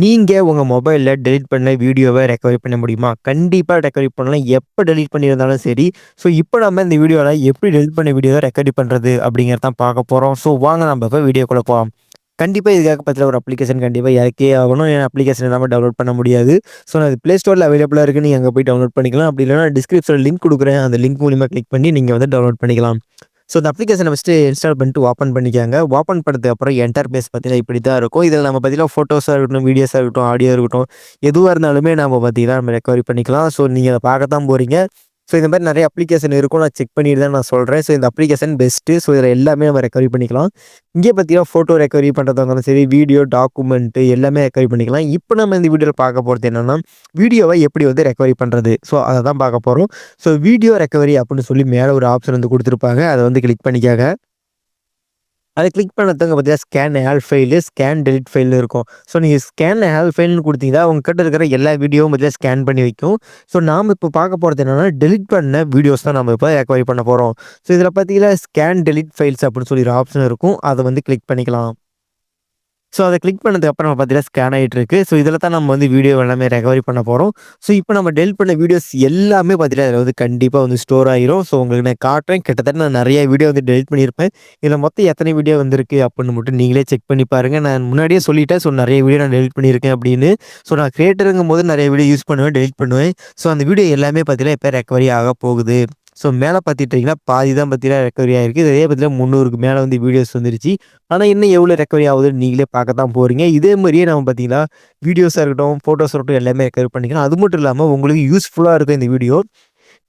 நீங்கள் உங்கள் மொபைலில் டெலிட் பண்ண வீடியோவை ரெக்கவரி பண்ண முடியுமா? கண்டிப்பாக ரெக்கவரி பண்ணலாம். எப்போ டெலிட் பண்ணியிருந்தாலும் சரி. ஸோ இப்போ நம்ம இந்த வீடியோவில் எப்படி டெலிட் பண்ண வீடியோவை ரெக்கவரி பண்ணுறது அப்படிங்கிறதான் பார்க்க போகிறோம் ஸோ வாங்க நம்ம இப்போ வீடியோக்குள்ளே போகலாம் கண்டிப்பாக இதுக்காக பற்றின ஒரு அப்ளிகேஷன் கண்டிப்பாக இறக்கே ஆகணும். என் அப்ளிகேஷன் இல்லாமல் டவுன்லோட் பண்ண முடியாது. ஸோ நான் ப்ளே ஸ்டோரில் அவைலபிளாக இருக்குது நீங்கள் அங்கே போய் டவுன்லோட் பண்ணிக்கலாம். அப்படி இல்லைனா டிஸ்கிரிப்ஷனில் லிங்க் கொடுக்குறேன். அந்த லிங்க் மூலிமா கிளிக் பண்ணி நீங்கள் வந்து டவுன்லோட் பண்ணிக்கலாம். ஸோ இந்த அப்ளிகேஷனை ஃபஸ்ட்டு இன்ஸ்டால் பண்ணிட்டு ஓப்பன் பண்ணிக்காங்க. ஓப்பன் பண்ணதுக்கு அப்புறம் என்டர் பேஸ் பார்த்தீங்கன்னா இப்படி தான் இருக்கும். இதில் நம்ம பார்த்தீங்கன்னா ஃபோட்டோஸாக இருக்கட்டும் வீடியோஸாக இருக்கட்டும் ஆடியோ இருக்கட்டும் எதுவாக இருந்தாலுமே நம்ம பார்த்தீங்கன்னா நம்ம ரெக்கவரி பண்ணிக்கலாம். ஸோ நீங்கள் அதை பார்க்க தான் போகிறீங்க ஸோ இந்த மாதிரி நிறைய அப்ளிகேஷன் இருக்கும். நான் செக் பண்ணிட்டு தான் நான் சொல்கிறேன் ஸோ இந்த அப்ளிகேஷன் பெஸ்ட்டு ஸோ இதில் எல்லாமே நம்ம ரெக்கவரி பண்ணிக்கலாம். இங்கே பார்த்தீங்கன்னா ஃபோட்டோ ரெக்கவரி பண்ணுறதா இருந்தாலும் சரி வீடியோ டாக்குமெண்ட்டு எல்லாமே ரெக்கவரி பண்ணிக்கலாம். இப்போ நம்ம இந்த வீடியோவில் பார்க்க போகிறது என்னென்னா வீடியோவை எப்படி வந்து ரெக்கவரி பண்ணுறது ஸோ அதை தான் பார்க்க போகிறோம் ஸோ வீடியோ ரெக்கவரி அப்படின்னு சொல்லி மேலே ஒரு ஆப்ஷன் வந்து கொடுத்துருப்பாங்க. அதை வந்து கிளிக் பண்ணிக்காங்க. அதை கிளிக் பண்ணதுங்க பார்த்தீங்கன்னா ஸ்கேன் ஹேல் ஃபைலு ஸ்கேன் டெலிட் ஃபைல் இருக்கும். ஸோ நீங்கள் ஸ்கேன் ஹேல் ஃபைல்னு கொடுத்தீங்கன்னா உங்ககிட்ட இருக்கிற எல்லா வீடியோவும் பார்த்தீங்கன்னா ஸ்கேன் பண்ணி வைக்கும். ஸோ நாம் இப்போ பார்க்க போகிறது என்னென்னா டெலிட் பண்ண வீடியோஸ் தான் நம்ம இப்போ ரெக்கவரி பண்ண போகிறோம் ஸோ இதில் பார்த்தீங்கன்னா ஸ்கேன் டெலிட் ஃபைல்ஸ் அப்படின்னு சொல்லி ஒரு ஆப்ஷன் இருக்கும். அதை வந்து கிளிக் பண்ணிக்கலாம். ஸோ அதை கிளிக் பண்ணதுக்கப்புறம் பார்த்தீங்கன்னா ஸ்கேன் ஆகிட்டு இருக்கு ஸோ இதில் தான் நம்ம வந்து வீடியோ எல்லாமே ரெக்கவரி பண்ண போகிறோம் ஸோ இப்போ நம்ம டெலிட் பண்ண வீடியோஸ் எல்லாமே பார்த்தீங்கன்னா அதில் வந்து கண்டிப்பாக வந்து ஸ்டோர் ஆகிரும் ஸோ உங்களுக்கு நான் காட்டுறேன். கிட்டத்தட்ட நான் நிறைய வீடியோ வந்து டெலிட் பண்ணியிருப்பேன். இதில் மொத்தம் எத்தனை வீடியோ வந்திருக்கு அப்படின்னு மட்டும் நீங்களே செக் பண்ணி பாருங்கள் நான் முன்னாடியே சொல்லிட்டேன். ஸோ நிறைய வீடியோ நான் டெலிட் பண்ணியிருக்கேன் அப்படின்னு. ஸோ நான் கிரியேட்டருங்கும் போது நிறைய வீடியோ யூஸ் பண்ணுவேன் டெலிட் பண்ணுவேன். ஸோ அந்த வீடியோ எல்லாமே பார்த்தீங்கன்னா இப்போ ரெக்கவரி ஆக போகுது. ஸோ மேலே பார்த்துட்டிங்கன்னா பாதி தான் பார்த்தீங்கன்னா ரெக்கவரி ஆகிருக்கு இதே பார்த்தீங்கன்னா முந்நூறுக்கு மேலே வந்து வீடியோஸ் வந்துருச்சு. ஆனால் இன்னும் எவ்வளோ ரெக்கவரி ஆகுதுன்னு நீங்களே பார்க்க தான் போகிறீங்க இதே மாதிரியே நம்ம பார்த்தீங்கன்னா வீடியோஸாக இருக்கட்டும் ஃபோட்டோஸாக இருக்கட்டும் எல்லாமே ரெக்கவரி பண்ணிக்கலாம். அது மட்டும் இல்லாமல் உங்களுக்கு யூஸ்ஃபுல்லாக இருக்கும் இந்த வீடியோ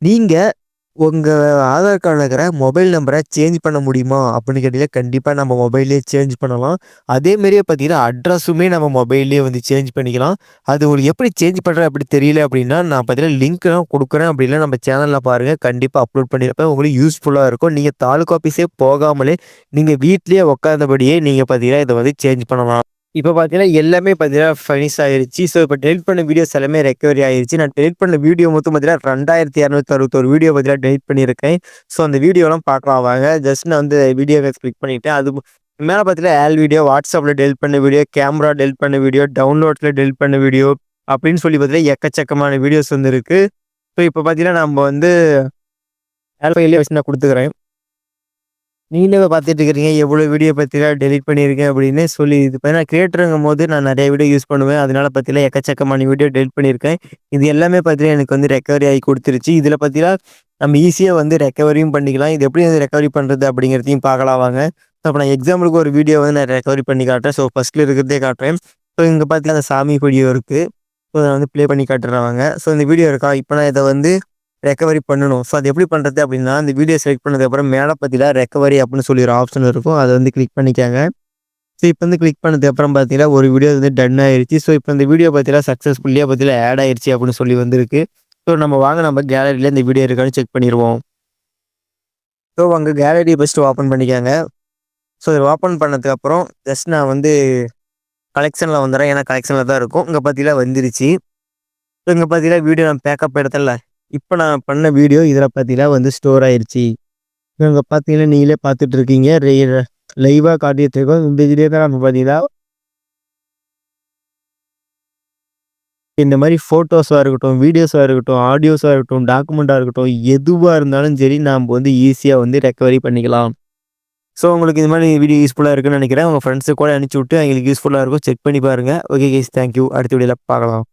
நீங்கள் உங்கள் ஆதார் கார்டில் இருக்கிற மொபைல் நம்பரை சேஞ்ச் பண்ண முடியுமா அப்படின்னு கேட்டீங்கன்னா கண்டிப்பாக நம்ம மொபைல்லேயே சேஞ்ச் பண்ணலாம். அதேமாரியே பார்த்தீங்கன்னா அட்ரஸுமே நம்ம மொபைல்லேயே வந்து சேஞ்ச் பண்ணிக்கலாம். அது உங்களுக்கு எப்படி சேஞ்ச் பண்ணுற அப்படி தெரியல அப்படின்னா நான் பார்த்தீங்கன்னா லிங்க்லாம் கொடுக்குறேன் அப்படின்னா நம்ம சேனலில் பாருங்கள் கண்டிப்பாக அப்லோட் பண்ணியிருப்பேன். உங்களுக்கு யூஸ்ஃபுல்லாக இருக்கும். நீங்கள் தாலுக்கா ஆஃபீஸே போகாமலே நீங்கள் வீட்லேயே உட்காந்தபடியே நீங்கள் பார்த்தீங்கன்னா இதை வந்து சேஞ்ச் பண்ணலாம். இப்போ பார்த்தீங்கன்னா எல்லாமே பார்த்தீங்கன்னா ஃபனிஷ் ஆயிருச்சு. ஸோ இப்போ டெலிட் பண்ண வீடியோஸ் எல்லாமே ரெக்கவரி ஆயிருச்சு. நான் டெலிட் பண்ண வீடியோ மொத்தம் பார்த்தீங்கன்னா ரெண்டாயிரத்தி இரநூத்தி அறுபத்தொரு வீடியோ பார்த்தீங்கன்னா டெலிட் பண்ணியிருக்கேன். ஸோ அந்த வீடியோலாம் பார்க்கலாம் வாங்க. ஜஸ்ட் நான் வந்து வீடியோவை கிளிக் பண்ணிவிட்டேன் அது மேலே பார்த்தீங்கன்னா ஆல் வீடியோ வாட்ஸ்அப்பில் டெலிட் பண்ண வீடியோ கேமரா டெலிட் பண்ண வீடியோ டவுன்லோட்ஸில் டெலிட் பண்ண வீடியோ அப்படின்னு சொல்லி பார்த்தீங்கன்னா எக்கச்சக்கமான வீடியோஸ் வந்து இருக்குது ஸோ இப்போ பார்த்தீங்கன்னா நம்ம வந்து ஆல் வச்சு நான் கொடுத்துக்கிறேன். நீங்களே பார்த்துட்டு இருக்கிறீங்க எவ்வளோ வீடியோ பற்றிலாம் டெலிட் பண்ணியிருக்கேன் அப்படின்னு சொல்லி இது பார்த்தீங்கன்னா கிரியேட்டருங்கும் போது நான் நிறைய வீடியோ யூஸ் பண்ணுவேன். அதனால பற்றிலாம் எக்கச்சக்கமான வீடியோ டெலிட் பண்ணியிருக்கேன். இது எல்லாமே பார்த்தீங்கன்னா எனக்கு வந்து ரெக்கவரி ஆகி கொடுத்துருச்சு. இதில் பார்த்தீங்கன்னா நம்ம ஈஸியாக வந்து ரெக்கவரியும் பண்ணிக்கலாம். இது எப்படி வந்து ரெக்கவரி பண்ணுறது அப்படிங்கிறதையும் பார்க்கலாம் வாங்க. ஸோ அப்போ நான் எக்ஸாம்பிளுக்கு ஒரு வீடியோ வந்து நான் ரெக்கவரி பண்ணி காட்டுறேன். ஸோ ஃபஸ்ட்டில் இருக்கிறதே காட்டுறேன். ஸோ இங்கே பார்த்தீங்கன்னா அந்த சாமி வீடியோ இருக்குது ஸோ நான் வந்து ப்ளே பண்ணி காட்டுறாங்க ஸோ இந்த வீடியோ இருக்கா? இப்போ நான் இதை வந்து ரெக்கவரி பண்ணணும். ஸோ அது எப்படி பண்ணுறது அப்படின்னா அந்த வீடியோ செலக்ட் பண்ணதுக்கப்புறம் மேலே பார்த்தீங்கன்னா ரெக்கவரி அப்படின்னு சொல்லி ஒரு ஆப்ஷன் இருக்கும். அதை வந்து கிளிக் பண்ணிக்காங்க. ஸோ இப்போ வந்து கிளிக் பண்ணதுக்கப்புறம் பார்த்தீங்கன்னா ஒரு வீடியோ வந்து டன் ஆயிடுச்சு ஸோ இப்போ இந்த வீடியோ பார்த்தீங்கன்னா சக்ஸஸ்ஃபுல்லியாக பார்த்தீங்கன்னா ஆட் ஆயிடுச்சு அப்படின்னு சொல்லி வந்திருக்கு. ஸோ நம்ம வாங்க நம்ம கேலரியில் இந்த வீடியோ இருக்கான்னு செக் பண்ணிடுவோம். ஸோ அங்கே கேலரி ஃபஸ்ட்டு ஓப்பன் பண்ணிக்காங்க. ஸோ இதை ஓப்பன் பண்ணதுக்கப்புறம் ஜஸ்ட் நான் வந்து கலெக்ஷனில் வந்துடுறேன். ஏன்னா கலெக்ஷனில் தான் இருக்கும். இங்கே பார்த்தீங்கன்னா வந்துருச்சு. ஸோ இங்கே பார்த்தீங்கன்னா வீடியோ நான் பேக்கப் இடத்துல இப்போ நான் பண்ண வீடியோ இதில் பார்த்தீங்கன்னா வந்து ஸ்டோர் ஆயிடுச்சு இவங்க பார்த்தீங்கன்னா நீங்களே பார்த்துட்டு இருக்கீங்க. லைவாக காட்டிட்டு இருக்கோம். இந்த இதுலேயே தான் நம்ம பார்த்தீங்கன்னா இந்த மாதிரி ஃபோட்டோஸாக இருக்கட்டும் வீடியோஸாக இருக்கட்டும் ஆடியோஸாக இருக்கட்டும் டாக்குமெண்ட்டாக இருக்கட்டும் எதுவாக இருந்தாலும் சரி நாம் வந்து ஈஸியாக வந்து ரெக்கவரி பண்ணிக்கலாம். ஸோ உங்களுக்கு இந்த மாதிரி வீடியோ யூஸ்ஃபுல்லாக இருக்குன்னு நினைக்கிறேன். உங்கள் ஃப்ரெண்ட்ஸு கூட அனுப்பிச்சி விட்டு எங்களுக்கு யூஸ்ஃபுல்லாக இருக்கும். செக் பண்ணி பாருங்கள் ஓகே கேஸ் தேங்க்யூ அடுத்த வீடியோவில் பார்க்கலாம்